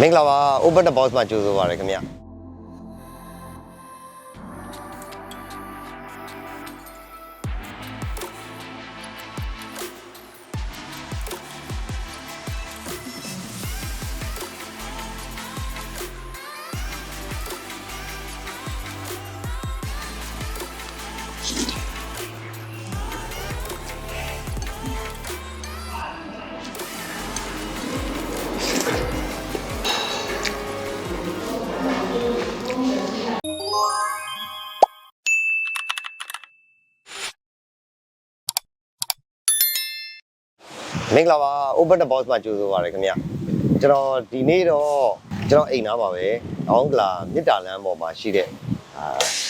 မင်္ဂလာပါ Open the Box မှာကြိုဆိုပါရခင်ဗျ မင်္ဂလာပါ Open the Box မှာကြိုဆိုပါရခင်ဗျကျွန်တော်ဒီနေ့တော့ကျွန်တော်အိမ်သားပါပဲအောင်းကလာမြစ်တာလမ်းပေါ်မှာရှိတဲ့အာ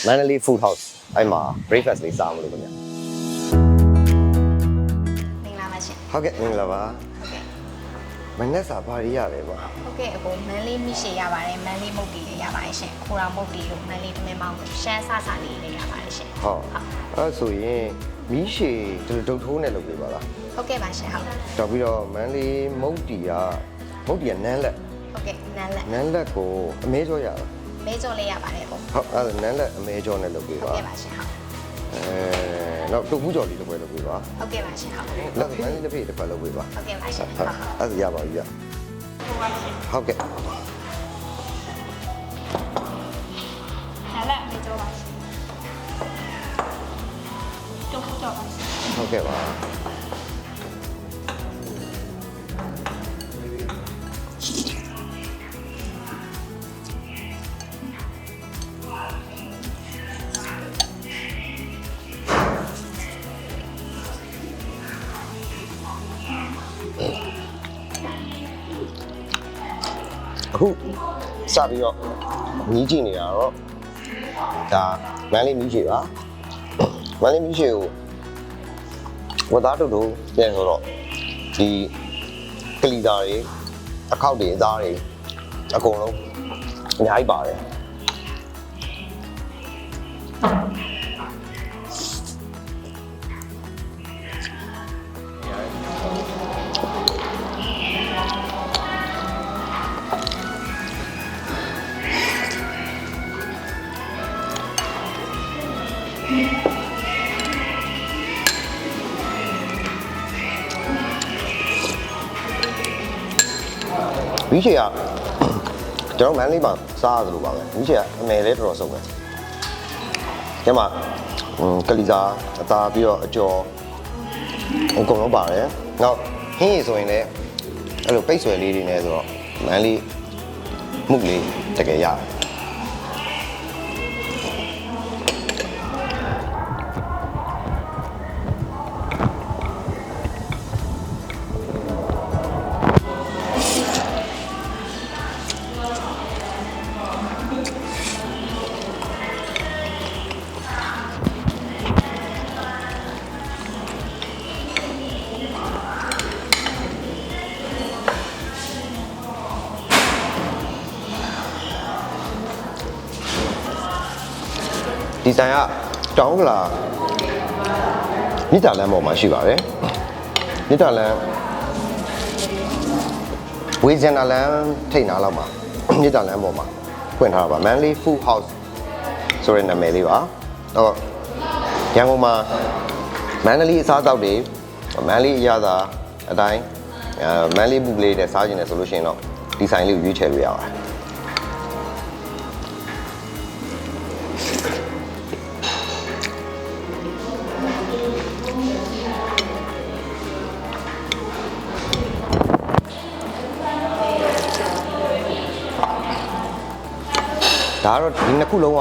Manly Food House အဲ့မှာ breakfast လေးစားမလို့ခင်ဗျမင်္ဂလာပါရှင်ဟုတ်ကဲ့မင်္ဂလာပါဟုတ်ကဲ့မနေ့စာဘာရီရတယ်ပါဟုတ်ကဲ့အကိုမန်လေးမိရှေရပါတယ်မန်လေးမုတ်တီလေးရပါတယ်ရှင်ခိုရာမုတ်တီလို့မန်လေးတမင်မောင်းလို့ရှမ်းဆဆလေးလေးရပါတယ်ရှင်ဟုတ်အဲ့ဆိုရင် မီးရှည်ဒီလိုဒုတ်ထိုးနဲ့လုပ်ပေးပါလားဟုတ်ကဲ့ပါရှင်ဟုတ်တော်ပြီးတော့မန်လေးမုတ်တီကမုတ်တီကနန်းလက်ဟုတ်ကဲ့နန်းလက်နန်းလက်ကိုအမဲကြောရတာမဲကြောလေးရပါတယ်ကိုဟုတ်အဲ့ဒါနန်းလက်အမဲကြောနဲ့လုပ်ပေးဟုတ်ပါကဲ့ပါရှင်ဟုတ်အဲနောက်တူဘူးကြော်လေးတစ်ပွဲလုပ်ပေးပါဟုတ်ကဲ့ပါရှင်ဟုတ်ဟုတ်လက်မန်းလေးတစ်ဖေးတစ်ခွက်လုပ်ပေးပါကဲ့ပါရှင်ဟုဟုတ်တ်ဟုတ်အဲ့ဒါရပါပြီဗျဟုတ်ကဲ့နန်းလက်မဲကြောပါရှင် တုတ်တော့ပါရှင်ဟုတ်ကဲ့ပါအခုစပြီးတော့မြည်ကြည့်နေတာတော့ဒါမန်းလေးမြည်ချေပါမန်းလေးမြည်ချေကို ဝတ်သားတို့တို့ပြန်ဆိုတော့ဒီကလီသားတွေအခောက်တွေအသားတွေအကုန်လုံးအများကြီးပါတယ် မြည်ချေကကျွန်တော်မန်းလေးမှာစားရတယ်လို့ပါပဲမြည်ချေကအမယ်လေးတော်တော်ဆုံးပဲကျမဟွန်းကလီသားအသားပြီးတော့အကျော်အကုန်လုံးပါတယ်နောက်ဟင်းရည်ဆိုရင်လည်းအဲ့လိုပိတ်ဆွဲလေးတွေနဲ့ဆိုတော့မန်းလေးမှုတ်လေးတကယ်ရတယ် ဒီဇိုင်ကတောင်းကလာမြစ်တာလမ်းပေါ်မှာရှိပါတယ်မြစ်တာလမ်းဝေဇန်နာလမ်းထိတ်နာလောက်မှာမြစ်တာလမ်းပေါ်မှာဖွင့်ထားတာပါ Manly Food House ဆိုတဲ့နာမည်လေးပါတော့ရန်ကုန်မှာမန္တလေးအစားအသောက်တွေမန္တလေးအရသာအတိုင်းအဲမန္တလေးဘူးကလေးနဲ့စားကျင်တယ်ဆိုလို့ရှိရင်တော့ဒီဆိုင်လေးကိုရွေးချယ်လို့ရပါတယ် ဒါကတော့ဒီနှစ်ခုလုံးက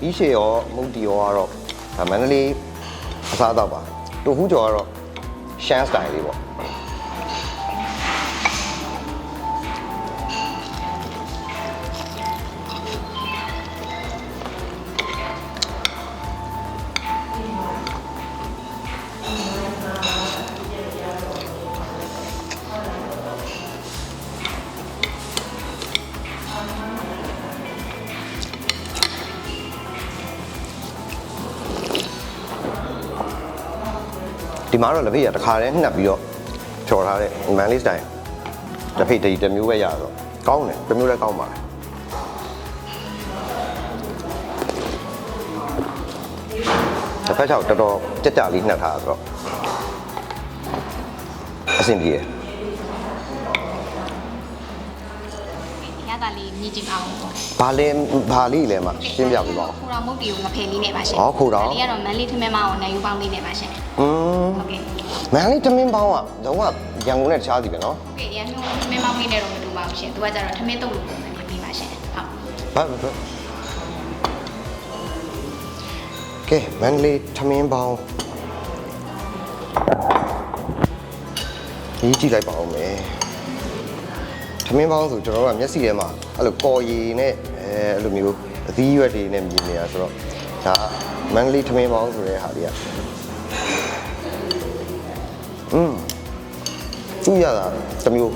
ပြီးရှေရောမုတ်တီရောကတော့ဒါမန္တလေးအစားအသောက်ပါတူဟူးကျော်ကတော့ရှမ်းစတိုင်လေးပေါ့ ဒီမှာတော့လက်ဖေးရတစ်ခါတည်းနှက်ပြီးတော့ဖြော်ထားတဲ့မန်လေးစတိုင်တစ်ဖေးတည်းတစ်မျိုးပဲရတော့ကောင်းတယ်တစ်မျိုးလည်းကောင်းပါတယ်တစ်ဖက်ချောက်တော်တော်ကြက်ကြလေးနှက်ထားတာဆိုတော့အဆင်ပြေတယ် ရတာလေးမြည်ကြည့်အောင် ဘာလဲဘာလေးလဲမှရှင်းပြပေးပါဦး ခူရောင်မုတ်တီကိုငဖယ်လေးနဲ့ပါရှင် ဟောခူရောင် ဒါလေးကတော့မန်လေးထမင်းမအောင်နိုင်ယူပေါင်းလေးနဲ့ပါရှင် อืม ဟုတ်ကဲ့ မန်လေးတမင်းပေါင်းอ่ะတော့ကရန်ကုန်နဲ့တခြားစီပဲเนาะ ဟုတ်ကဲ့ရန်ကုန်ထမင်းပေါင်းလေးနဲ့တော့မတူပါဘူးရှင်သူကကြတော့ထမင်းတုပ်လို့ပုံစံလေးပြီးပါရှင်ဟုတ် ဘာဘာကဲမန်လေးတမင်းပေါင်းဒီကြည့်လိုက်ပါဦးမယ် ထမင်းပေါင်းဆိုကျွန်တော်တို့ကမျက်စိထဲမှာအဲ့လိုကော်ရည်နဲ့အဲအဲ့လိုမျိုးအသီးရွက်တွေနဲ့မြင်နေတာဆိုတော့ဒါမန်လေးထမင်းပေါင်းဆိုတဲ့ဟာတွေကอืมသူရတာတစ်မျိုး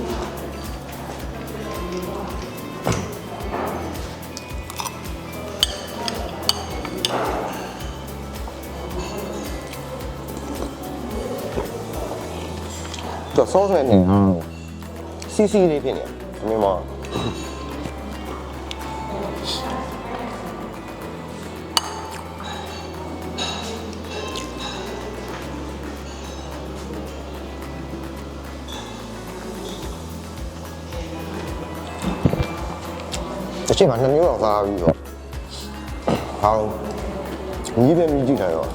တော့ဆောဆဲနေစီစီလေးဖြစ်နေတယ် မြင်မအချိန်မှာနှစ်မျိုးတော့စားပြီးတော့ဟောင်းမြည်ပဲမြည်ကြည့်တယ်တော့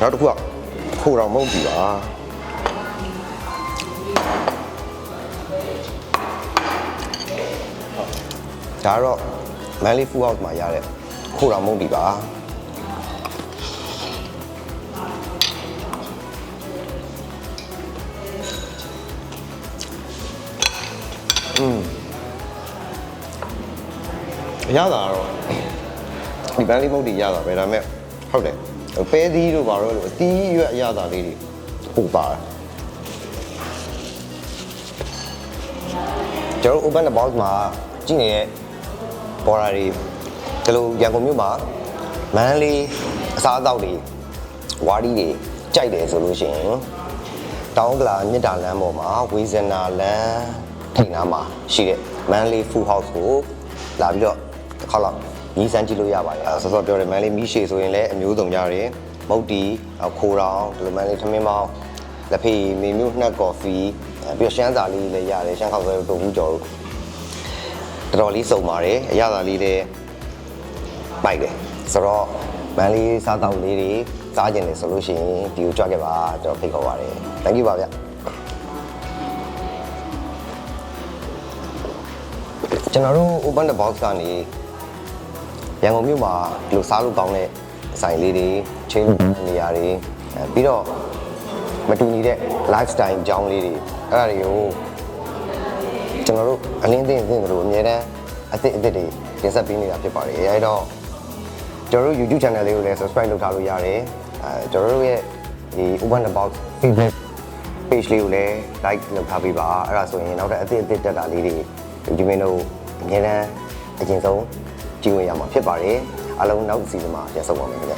နောက်တစ်ခုကခိုးတော်မဟုတ်ပြီပါ ဒါကတော့မန်လေးဖူးဟောက်မှာရတဲ့ခိုးတော်မဟုတ်ပြီပါอืมရတာကတော့ဒီဘန်လေးမုတ်တီရတာပဲဒါပေမဲ့ဟုတ်တယ်ပဲသီးတို့ဘာလို့လဲအသီးရွက်အရသာလေးတွေပို့ပါတယ်ကျွန်တော်တို့ open the box မှာကြည့်နေတဲ့ ဘော်ရာတွေဒီလိုရန်ကုန်မြို့မှာမန်းလေးအစားအသောက်တွေဝါးဒီတွေကြိုက်တယ်ဆိုလို့ရှိရင်တောင်းကလာမြစ်တာလမ်းပေါ်မှာဝေဇနာလမ်းထိပ်နားမှာရှိတဲ့မန်းလေး food house ကိုလာပြီးတော့တစ်ခါလောက်ညီးစမ်းကြည့်လို့ရပါတယ်အဲဆောစောပြောတယ်မန်းလေးမီးရှည်ဆိုရင်လည်းအမျိုးစုံကြတယ်မုတ်တီခိုးတောင်ဒီလိုမန်းလေးထမင်းပေါင်းလက်ဖေးမေမျိုးနှက်ကော်ဖီအဲပြီးတော့ရှမ်းစာလေးလည်းရတယ်ရှမ်းခောက်ဆွဲတို့တို့ဘူးကြော်တို့ တော်တော်လေးစုံပါတယ်အရသာလေးလည်းပိုက်တယ်ဆိုတော့မန်လေးစားတောက်လေးတွေစားကျင်တယ်ဆိုလို့ရှိရင်ဒီကိုကြွခဲ့ပါကျွန်တော်ဖိတ်ခေါ်ပါတယ် thank you ပါဗျကျွန်တော်တို့ open the box ကနေရန်ကုန်မြို့မှာဒီလိုစားလို့ကောင်းတဲ့ဆိုင်လေးတွေချင်းနေရာတွေအဲပြီးတော့မတူညီတဲ့ lifestyle အကြောင်းလေးတွေအဲ့ဒါတွေကို ကျွန်တော်တို့အလင်းသိအသိတို့အများတန်းအစ်စ်အစ်စ်တွေတင်ဆက်ပေးနေတာဖြစ်ပါတယ်အဲဒါတော့ကျွန်တော်တို့ YouTube channel လေးကိုလည်း subscribe လုပ်ထားလို့ရတယ်အဲကျွန်တော်တို့ရဲ့ဒီ open the box feedback page လေးကိုလည်း like လုပ်ထားပေးပါအဲ့ဒါဆိုရင်နောက်ထပ်အသစ်အသစ်တက်တာလေးတွေဒီမင်းတို့အများနဲ့အရင်ဆုံးကြည့်ဝင်ရမှာဖြစ်ပါတယ်အားလုံးနောက်စီစဉ်မှာပြန်ဆုံပါမယ်ခင်ဗျ